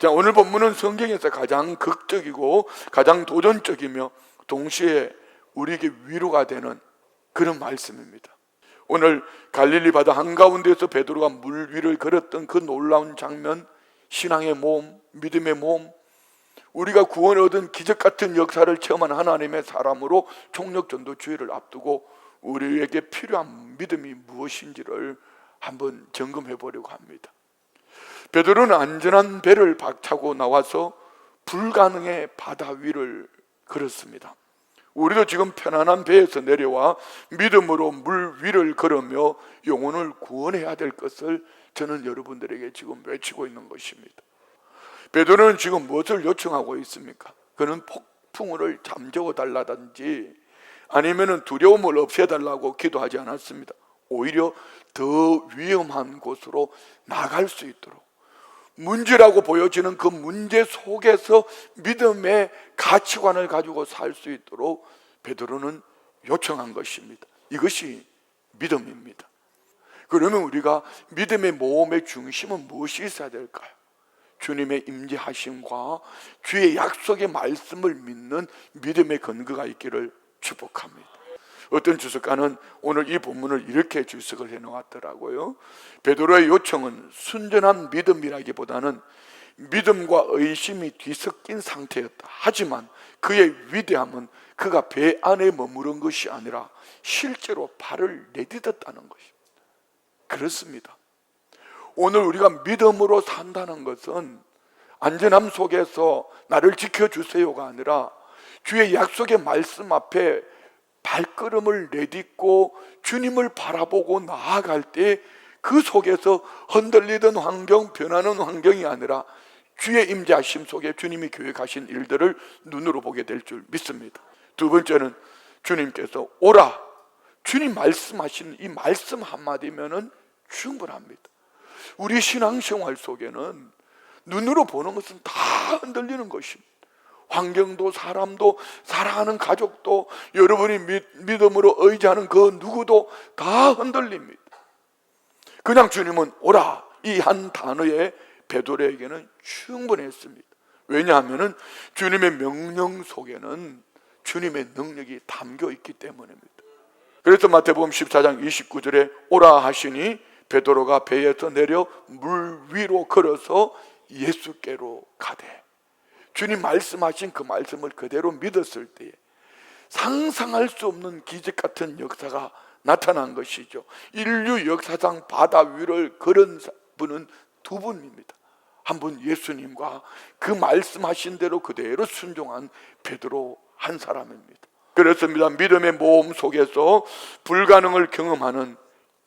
자, 오늘 본문은 성경에서 가장 극적이고 가장 도전적이며 동시에 우리에게 위로가 되는 그런 말씀입니다. 오늘 갈릴리 바다 한가운데서 베드로가 물 위를 걸었던 그 놀라운 장면, 신앙의 모험, 믿음의 모험, 우리가 구원을 얻은 기적 같은 역사를 체험한 하나님의 사람으로 총력 전도 주의를 앞두고 우리에게 필요한 믿음이 무엇인지를 한번 점검해 보려고 합니다. 베드로는 안전한 배를 박차고 나와서 불가능의 바다 위를 걸었습니다. 우리도 지금 편안한 배에서 내려와 믿음으로 물 위를 걸으며 영혼을 구원해야 될 것을 저는 여러분들에게 지금 외치고 있는 것입니다. 베드로는 지금 무엇을 요청하고 있습니까? 그는 폭풍을 잠재워 달라든지 아니면은 두려움을 없애달라고 기도하지 않았습니다. 오히려 더 위험한 곳으로 나갈 수 있도록 문제라고 보여지는 그 문제 속에서 믿음의 가치관을 가지고 살 수 있도록 베드로는 요청한 것입니다. 이것이 믿음입니다. 그러면 우리가 믿음의 모험의 중심은 무엇이 있어야 될까요? 주님의 임재하심과 주의 약속의 말씀을 믿는 믿음의 근거가 있기를 축복합니다. 어떤 주석가는 오늘 이 본문을 이렇게 주석을 해 놓았더라고요. 베드로의 요청은 순전한 믿음이라기보다는 믿음과 의심이 뒤섞인 상태였다. 하지만 그의 위대함은 그가 배 안에 머무른 것이 아니라 실제로 발을 내딛었다는 것입니다. 그렇습니다. 오늘 우리가 믿음으로 산다는 것은 안전함 속에서 나를 지켜주세요가 아니라 주의 약속의 말씀 앞에 발걸음을 내딛고 주님을 바라보고 나아갈 때 그 속에서 흔들리던 환경, 변하는 환경이 아니라 주의 임재하심 속에 주님이 계획하신 일들을 눈으로 보게 될 줄 믿습니다. 두 번째는 주님께서 오라. 주님 말씀하신 이 말씀 한마디면은 충분합니다. 우리 신앙생활 속에는 눈으로 보는 것은 다 흔들리는 것입니다. 환경도 사람도 사랑하는 가족도 여러분이 믿, 믿음으로 의지하는 그 누구도 다 흔들립니다. 그냥 주님은 오라 이 한 단어에 베드로에게는 충분했습니다. 왜냐하면 주님의 명령 속에는 주님의 능력이 담겨 있기 때문입니다. 그래서 마태복음 14장 29절에 오라 하시니 베드로가 배에서 내려 물 위로 걸어서 예수께로 가되 주님 말씀하신 그 말씀을 그대로 믿었을 때에 상상할 수 없는 기적 같은 역사가 나타난 것이죠. 인류 역사상 바다 위를 걸은 분은 두 분입니다. 한 분 예수님과 그 말씀하신 대로 그대로 순종한 베드로 한 사람입니다. 그렇습니다. 믿음의 모험 속에서 불가능을 경험하는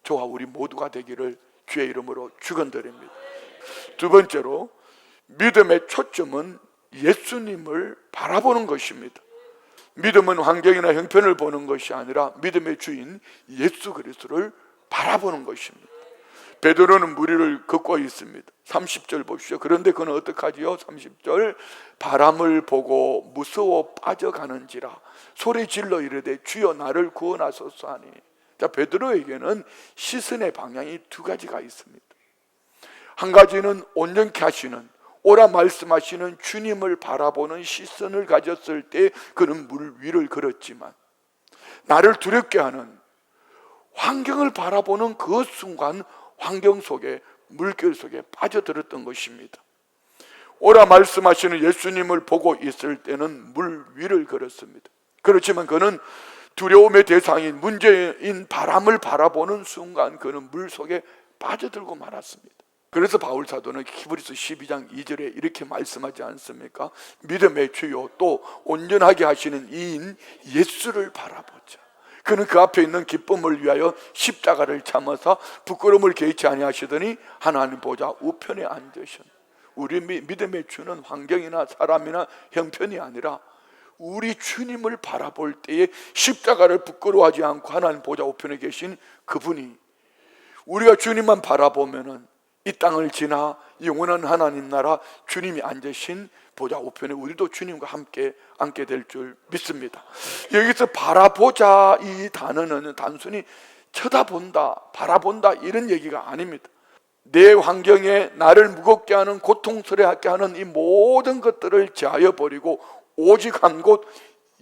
저와 우리 모두가 되기를 주의 이름으로 축원드립니다. 두 번째로 믿음의 초점은 예수님을 바라보는 것입니다. 믿음은 환경이나 형편을 보는 것이 아니라 믿음의 주인 예수 그리스도를 바라보는 것입니다. 베드로는 무리를 걷고 있습니다. 30절 보십시오. 그런데 그는 어떡하지요? 30절 바람을 보고 무서워 빠져가는지라 소리 질러 이르되 주여 나를 구원하소서 하니 자 베드로에게는 시선의 방향이 두 가지가 있습니다. 한 가지는 온전케 하시는 오라 말씀하시는 주님을 바라보는 시선을 가졌을 때 그는 물 위를 걸었지만 나를 두렵게 하는 환경을 바라보는 그 순간 환경 속에 물결 속에 빠져들었던 것입니다. 오라 말씀하시는 예수님을 보고 있을 때는 물 위를 걸었습니다. 그렇지만 그는 두려움의 대상인 문제인 바람을 바라보는 순간 그는 물 속에 빠져들고 말았습니다. 그래서 바울 사도는 히브리서 12장 2절에 이렇게 말씀하지 않습니까? 믿음의 주요 또 온전하게 하시는 이인 예수를 바라보자. 그는 그 앞에 있는 기쁨을 위하여 십자가를 참아서 부끄러움을 개의치 아니하시더니 하나님 보자 우편에 앉으셨. 우리 믿음의 주는 환경이나 사람이나 형편이 아니라 우리 주님을 바라볼 때에 십자가를 부끄러워하지 않고 하나님 보좌 우편에 계신 그분이 우리가 주님만 바라보면은 이 땅을 지나 영원한 하나님 나라 주님이 앉으신 보좌 우편에 우리도 주님과 함께 앉게 될 줄 믿습니다. 여기서 바라보자 이 단어는 단순히 쳐다본다, 바라본다 이런 얘기가 아닙니다. 내 환경에 나를 무겁게 하는 고통스러워하게 하는 이 모든 것들을 제하여 버리고 오직 한 곳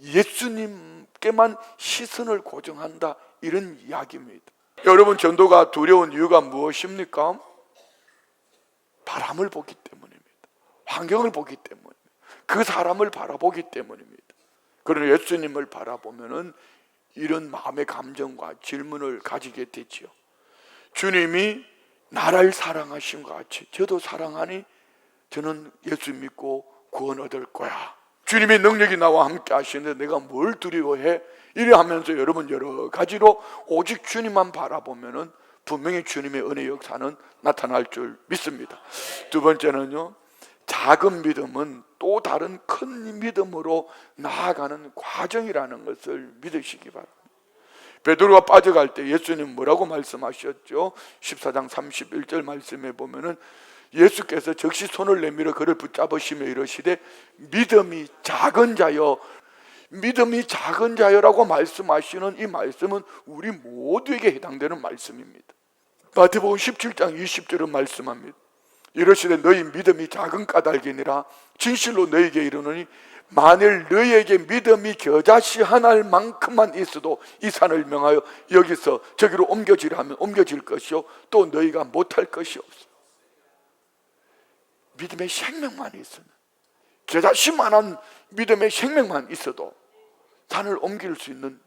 예수님께만 시선을 고정한다 이런 이야기입니다. 여러분 전도가 두려운 이유가 무엇입니까? 바람을 보기 때문입니다. 환경을 보기 때문입니다. 그 사람을 바라보기 때문입니다. 그러나 예수님을 바라보면은 이런 마음의 감정과 질문을 가지게 되지요. 주님이 나를 사랑하신 것 같이 저도 사랑하니 저는 예수 믿고 구원 얻을 거야. 주님의 능력이 나와 함께 하시는데 내가 뭘 두려워해? 이래 하면서 여러분 여러 가지로 오직 주님만 바라보면은 분명히 주님의 은혜 역사는 나타날 줄 믿습니다. 두 번째는요. 작은 믿음은 또 다른 큰 믿음으로 나아가는 과정이라는 것을 믿으시기 바랍니다. 베드로가 빠져갈 때 예수님 뭐라고 말씀하셨죠? 14장 31절 말씀에 보면은 예수께서 즉시 손을 내밀어 그를 붙잡으시며 이러시되 믿음이 작은 자여 믿음이 작은 자여라고 말씀하시는 이 말씀은 우리 모두에게 해당되는 말씀입니다. 마태복음 17장 20절은 말씀합니다. 이러시되 너희 믿음이 작은 까닭이니라 진실로 너희에게 이르노니 만일 너희에게 믿음이 겨자씨 하나일 만큼만 있어도 이 산을 명하여 여기서 저기로 옮겨지라 하면 옮겨질 것이요 또 너희가 못할 것이 없어 믿음의 생명만 있으면 겨자씨만한 믿음의 생명만 있어도 산을 옮길 수 있는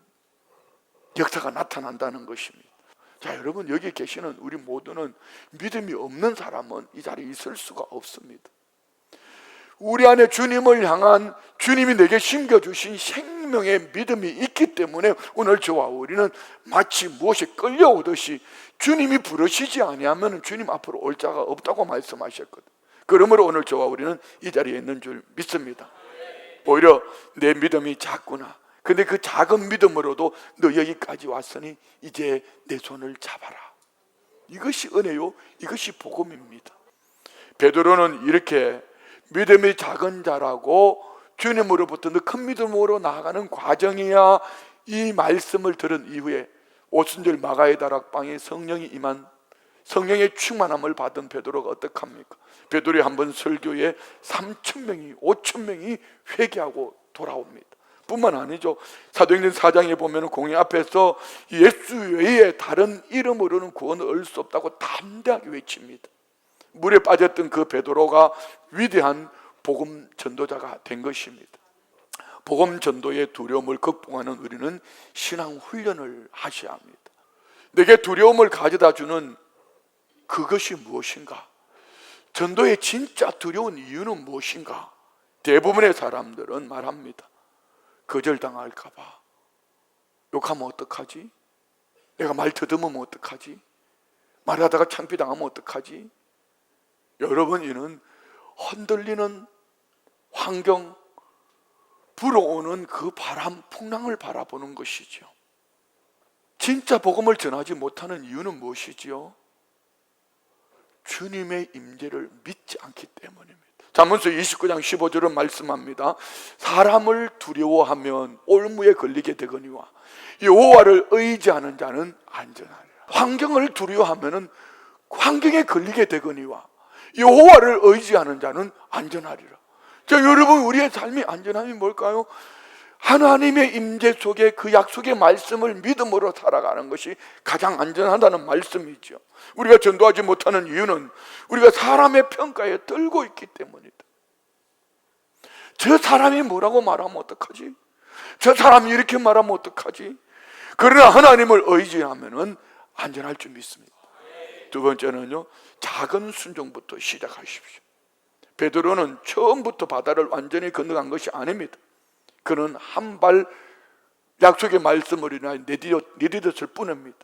역사가 나타난다는 것입니다 자 여러분 여기 계시는 우리 모두는 믿음이 없는 사람은 이 자리에 있을 수가 없습니다 우리 안에 주님을 향한 주님이 내게 심겨주신 생명의 믿음이 있기 때문에 오늘 저와 우리는 마치 무엇에 끌려오듯이 주님이 부르시지 아니하면 주님 앞으로 올 자가 없다고 말씀하셨거든. 그러므로 오늘 저와 우리는 이 자리에 있는 줄 믿습니다. 오히려 내 믿음이 작구나. 근데 그 작은 믿음으로도 너 여기까지 왔으니 이제 내 손을 잡아라. 이것이 은혜요. 이것이 복음입니다. 베드로는 이렇게 믿음이 작은 자라고 주님으로부터 더큰 믿음으로 나아가는 과정이야 이 말씀을 들은 이후에 오순절 마가의 다락방에 성령이 임한 성령의 충만함을 받은 베드로가 어떡합니까? 베드로의 한 번 설교에 3천 명이 5천 명이 회개하고 돌아옵니다. 뿐만 아니죠. 사도행전 4장에 보면 공회 앞에서 예수 외에 다른 이름으로는 구원을 얻을 수 없다고 담대하게 외칩니다. 물에 빠졌던 그 베드로가 위대한 복음 전도자가 된 것입니다. 복음 전도의 두려움을 극복하는 우리는 신앙 훈련을 하셔야 합니다. 내게 두려움을 가져다 주는 그것이 무엇인가? 전도의 진짜 두려운 이유는 무엇인가? 대부분의 사람들은 말합니다. 거절당할까봐. 욕하면 어떡하지? 내가 말 더듬으면 어떡하지? 말하다가 창피당하면 어떡하지? 여러분 이는 흔들리는 환경 불어오는 그 바람 풍랑을 바라보는 것이죠. 진짜 복음을 전하지 못하는 이유는 무엇이지요? 주님의 임재를 믿지 않기 때문입니다. 잠언서 29장 15절은 말씀합니다. 사람을 두려워하면 올무에 걸리게 되거니와 여호와를 의지하는 자는 안전하리라. 환경을 두려워하면은 환경에 걸리게 되거니와 여호와를 의지하는 자는 안전하리라. 자, 여러분 우리의 삶의 안전함이 뭘까요? 하나님의 임재 속에 그 약속의 말씀을 믿음으로 살아가는 것이 가장 안전하다는 말씀이죠. 우리가 전도하지 못하는 이유는 우리가 사람의 평가에 떨고 있기 때문이다. 저 사람이 뭐라고 말하면 어떡하지? 저 사람이 이렇게 말하면 어떡하지? 그러나 하나님을 의지하면은 안전할 줄 믿습니다. 두 번째는요, 작은 순종부터 시작하십시오. 베드로는 처음부터 바다를 완전히 건너간 것이 아닙니다. 그는 한 발 약속의 말씀을 인하여 내디뎠을 뿐입니다.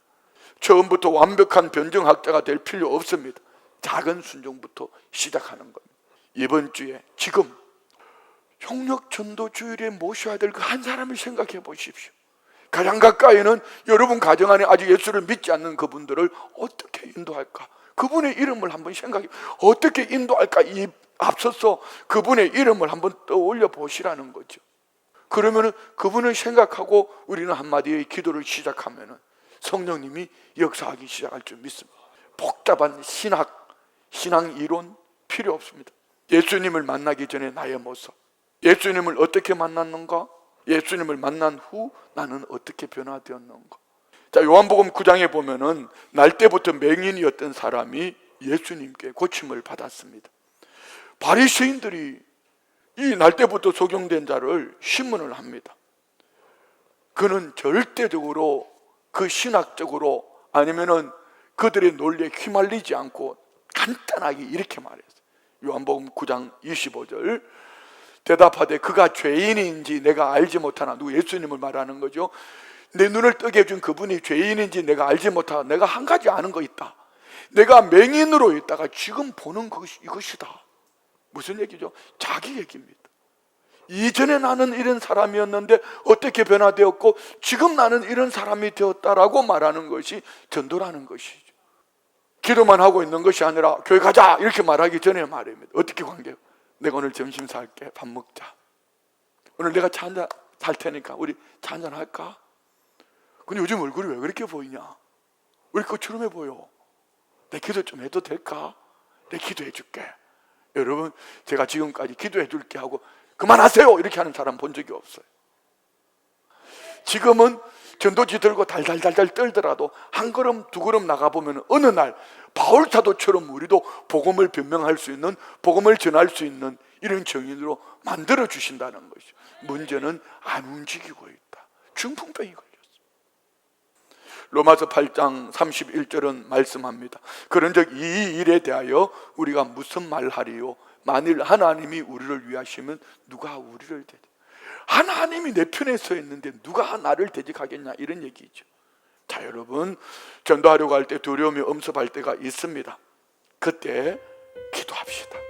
처음부터 완벽한 변정학자가 될 필요 없습니다. 작은 순종부터 시작하는 겁니다. 이번 주에 지금 협력 전도 주일에 모셔야 될 그 한 사람을 생각해 보십시오. 가장 가까이는 여러분 가정 안에 아직 예수를 믿지 않는 그분들을 어떻게 인도할까? 그분의 이름을 한번 생각해 어떻게 인도할까? 이 앞서서 그분의 이름을 한번 떠올려 보시라는 거죠. 그러면은 그분을 생각하고 우리는 한마디의 기도를 시작하면은 성령님이 역사하기 시작할 줄 믿습니다. 복잡한 신학 신앙 이론 필요 없습니다. 예수님을 만나기 전에 나의 모습. 예수님을 어떻게 만났는가? 예수님을 만난 후 나는 어떻게 변화되었는가? 자, 요한복음 9장에 보면은 날 때부터 맹인이었던 사람이 예수님께 고침을 받았습니다. 바리새인들이 이 날 때부터 소경된 자를 신문을 합니다. 그는 절대적으로 그 신학적으로 아니면은 그들의 논리에 휘말리지 않고 간단하게 이렇게 말했어요. 요한복음 9장 25절 대답하되 그가 죄인인지 내가 알지 못하나 누구 예수님을 말하는 거죠. 내 눈을 뜨게 해준 그분이 죄인인지 내가 알지 못하나 내가 한 가지 아는 거 있다. 내가 맹인으로 있다가 지금 보는 것이 이것이다. 무슨 얘기죠? 자기 얘기입니다. 이전에 나는 이런 사람이었는데 어떻게 변화되었고 지금 나는 이런 사람이 되었다라고 말하는 것이 전도라는 것이죠. 기도만 하고 있는 것이 아니라 교회 가자 이렇게 말하기 전에 말입니다. 어떻게 관계? 내가 오늘 점심 살게 밥 먹자. 오늘 내가 차 한잔 살 테니까 우리 차 한잔 할까? 근데 요즘 얼굴이 왜 그렇게 보이냐? 왜 이렇게 추름해 보여? 내 기도 좀 해도 될까? 내 기도해 줄게. 여러분, 제가 지금까지 기도해 줄게 하고 그만하세요! 이렇게 하는 사람 본 적이 없어요. 지금은 전도지 들고 달달달달 떨더라도 한 걸음 두 걸음 나가보면 어느 날 바울 사도처럼 우리도 복음을 변명할 수 있는 복음을 전할 수 있는 이런 정인으로 만들어 주신다는 것이죠. 문제는 안 움직이고 있다. 중풍병이 걸렸어. 로마서 8장 31절은 말씀합니다. 그런즉 이 일에 대하여 우리가 무슨 말하리요? 만일 하나님이 우리를 위하시면 누가 우리를 대적? 하나님이 내 편에 서 있는데 누가 나를 대적하겠냐 이런 얘기죠. 자 여러분 전도하려고 할 때 두려움이 엄습할 때가 있습니다. 그때 기도합시다.